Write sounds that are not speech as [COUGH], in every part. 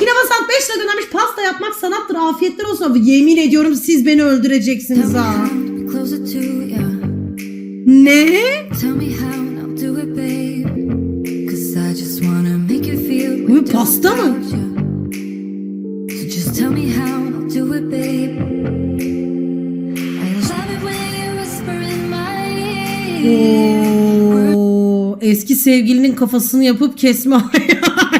Bugüne basak 5 lira göndermiş pasta yapmak sanattır afiyetler olsun. Yemin ediyorum siz beni öldüreceksiniz ha. Ne? Bu pasta mı? Oo, eski sevgilinin kafasını yapıp kesme [LAUGHS]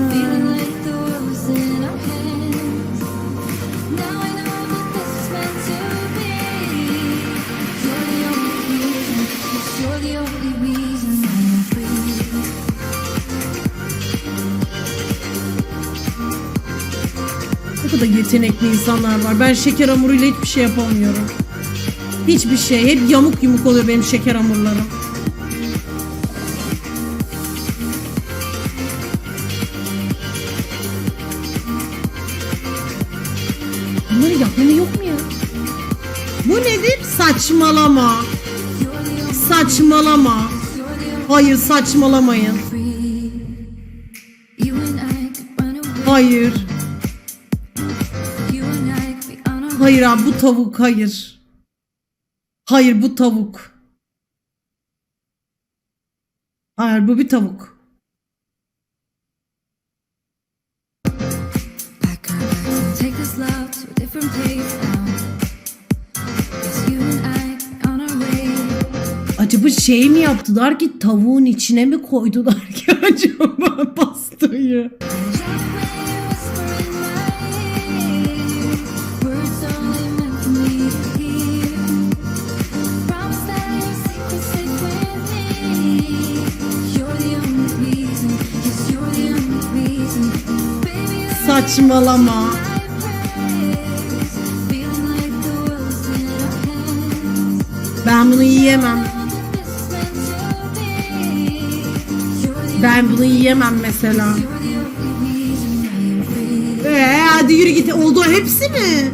Kadar yetenekli insanlar var. Ben şeker hamuruyla hiçbir şey yapamıyorum. Hiçbir şey. Hep yamuk yumuk oluyor benim şeker hamurlarım. Bunları yapmamı yok mu ya? Bu nedir? Saçmalama. Saçmalama. Hayır saçmalamayın. Hayır. Hayır abi bu tavuk hayır. Hayır bu tavuk. Hayır bu bir tavuk. Acaba şey mi yaptılar ki tavuğun içine mi koydular ki [LAUGHS] acaba pastayı? Hands. Ben bunu yiyemem. Ben bunu yiyemem mesela. Ee, hadi yürü git. Oldu hepsi mi?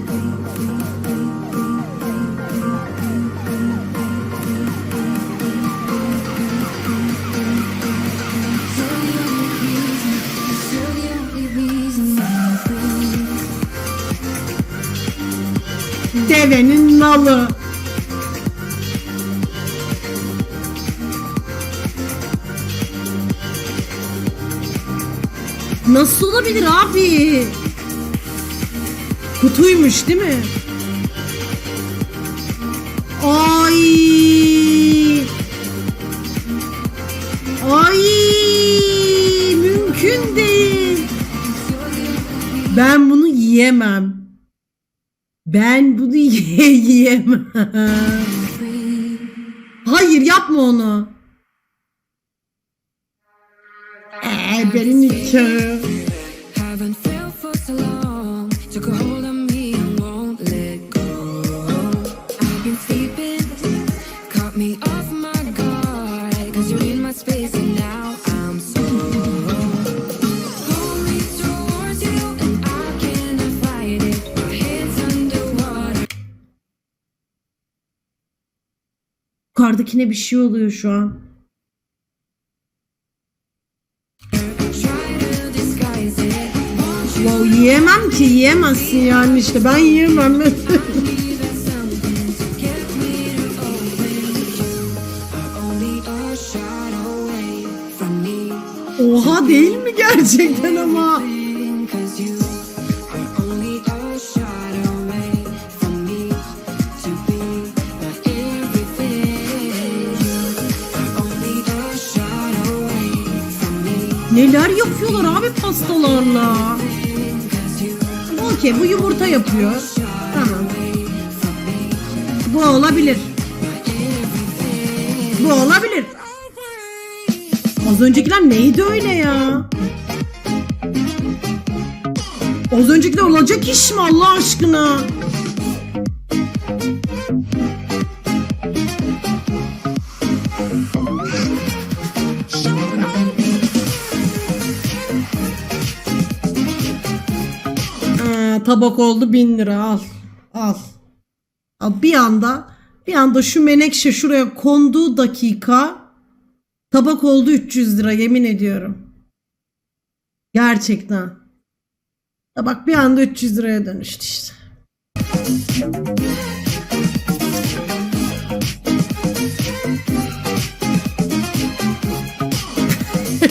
Devenin nalı. Nasıl olabilir abi? Kutuymuş değil mi? Ay. Ay. Mümkün değil. Ben bunu yiyemem. Ben bunu ye- [LAUGHS] yiyemem. Hayır yapma onu. Ee, benim nikahı. Haven't Yukarıdakine bir şey oluyor şu an. Wow, yiyemem ki yiyemezsin yani işte ben yiyemem. [LAUGHS] Oha değil mi gerçekten ama? Neler yapıyorlar abi pastalarla? Okey bu yumurta yapıyor. Tamam. Bu olabilir. Bu olabilir. Az öncekiler neydi öyle ya? Az öncekiler olacak iş mi Allah aşkına? Tabak oldu 1000 lira al. Al. Al bir anda bir anda şu menekşe şuraya konduğu dakika tabak oldu 300 lira yemin ediyorum. Gerçekten. Tabak bir anda 300 liraya dönüştü işte.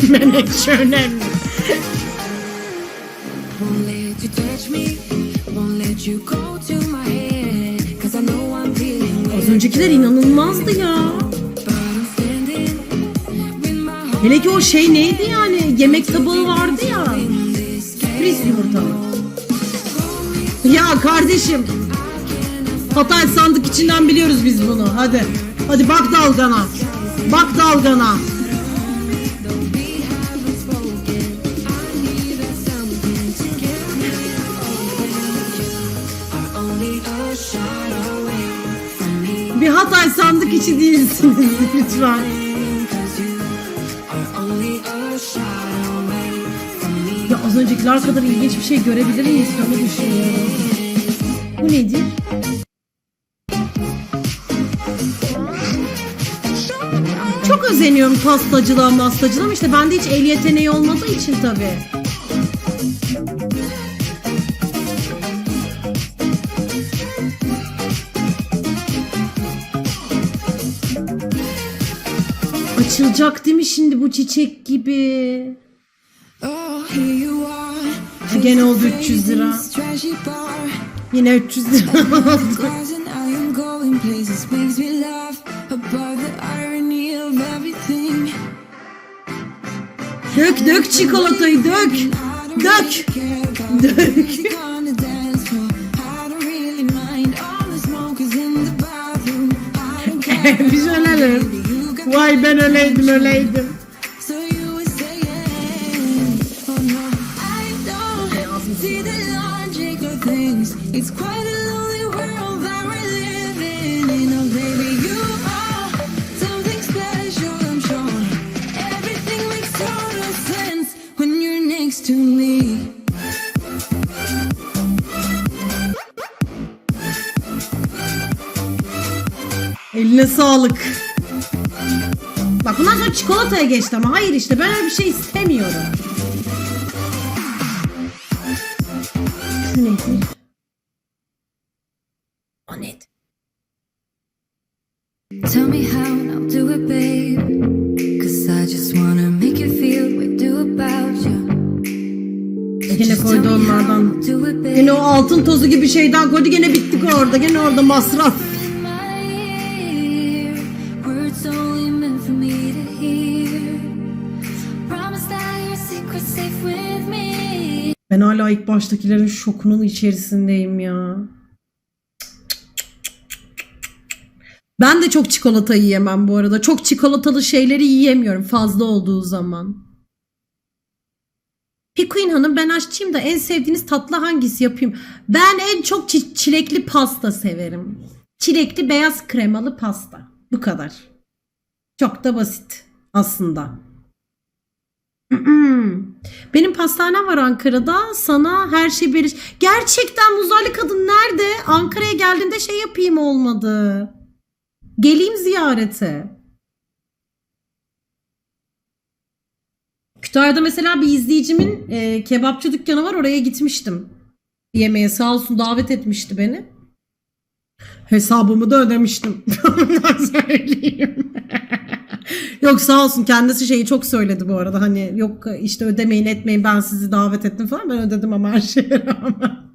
[LAUGHS] menekşe önemli. Won't let you touch me, won't let you go to my head. Cause I know I'm feeling Az öncekiler inanılmazdı ya. Hele ki o şey neydi yani? Yemek tabağı vardı ya. Sürpriz yumurta. Ya kardeşim. Hatay sandık içinden biliyoruz biz bunu. Hadi. Hadi bak dalgana. Bak dalgana. Bir Hatay sandık içi değilsiniz lütfen. Ya az öncekiler kadar ilginç bir şey görebilir miyiz? Onu düşünüyorum. Bu nedir? Çok özeniyorum pastacılığa mastacılığa ama işte bende hiç el yeteneği olmadığı için tabii. Açılacak değil mi şimdi bu çiçek gibi? Are. Gene oldu 300 lira. Yine 300 lira [LAUGHS] oldu. Dök dök çikolatayı dök. Dök. Dök. [LAUGHS] Biz ölelim. Vay ben öleydim öleydim. So you were saying, oh I don't see the logic of things. It's quite a lonely world that we're living in. Oh baby, you are something special, I'm sure. Everything makes total sense when you're next to me. Eline sağlık. Çikolataya geçti ama hayır işte ben öyle bir şey istemiyorum. Şu nedir? O nedir? Tell me how and I'll do it, babe. Cause I just wanna make you feel what I do about you. Gene koydu onlardan. Gene o altın tozu gibi şeyden koydu gene bittik orada. Gene orada masraf. Hala ilk baştakilerin şokunun içerisindeyim ya. Ben de çok çikolata yiyemem bu arada. Çok çikolatalı şeyleri yiyemiyorum fazla olduğu zaman. Pikuin Hanım ben aşçıyım da en sevdiğiniz tatlı hangisi yapayım? Ben en çok çi- çilekli pasta severim. Çilekli beyaz kremalı pasta. Bu kadar. Çok da basit aslında. [CLEARS THROAT] Benim pastanem var Ankara'da. Sana her şey verir. Gerçekten muzarlı kadın nerede? Ankara'ya geldiğimde şey yapayım olmadı. Geleyim ziyarete. Kütahya'da mesela bir izleyicimin e, kebapçı dükkanı var. Oraya gitmiştim. Yemeğe sağ olsun davet etmişti beni. Hesabımı da ödemiştim. [LAUGHS] Söyleyeyim. [LAUGHS] yok sağ olsun kendisi şeyi çok söyledi bu arada. Hani yok işte ödemeyin etmeyin ben sizi davet ettim falan. Ben ödedim ama her şeye rağmen.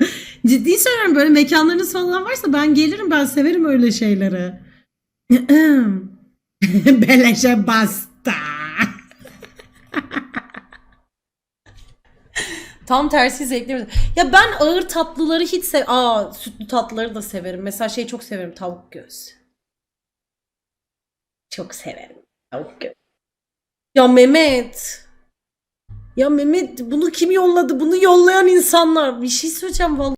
[LAUGHS] Ciddi söylüyorum böyle mekanlarınız falan varsa ben gelirim ben severim öyle şeyleri. [CLEARS THROAT] Beleşe basta. Tam tersi zevkli. Ya ben ağır tatlıları hiç sev... Aa sütlü tatlıları da severim. Mesela şey çok severim tavuk göğsü. Çok severim tavuk göğsü. Ya Mehmet. Ya Mehmet bunu kim yolladı? Bunu yollayan insanlar. Bir şey söyleyeceğim vallahi.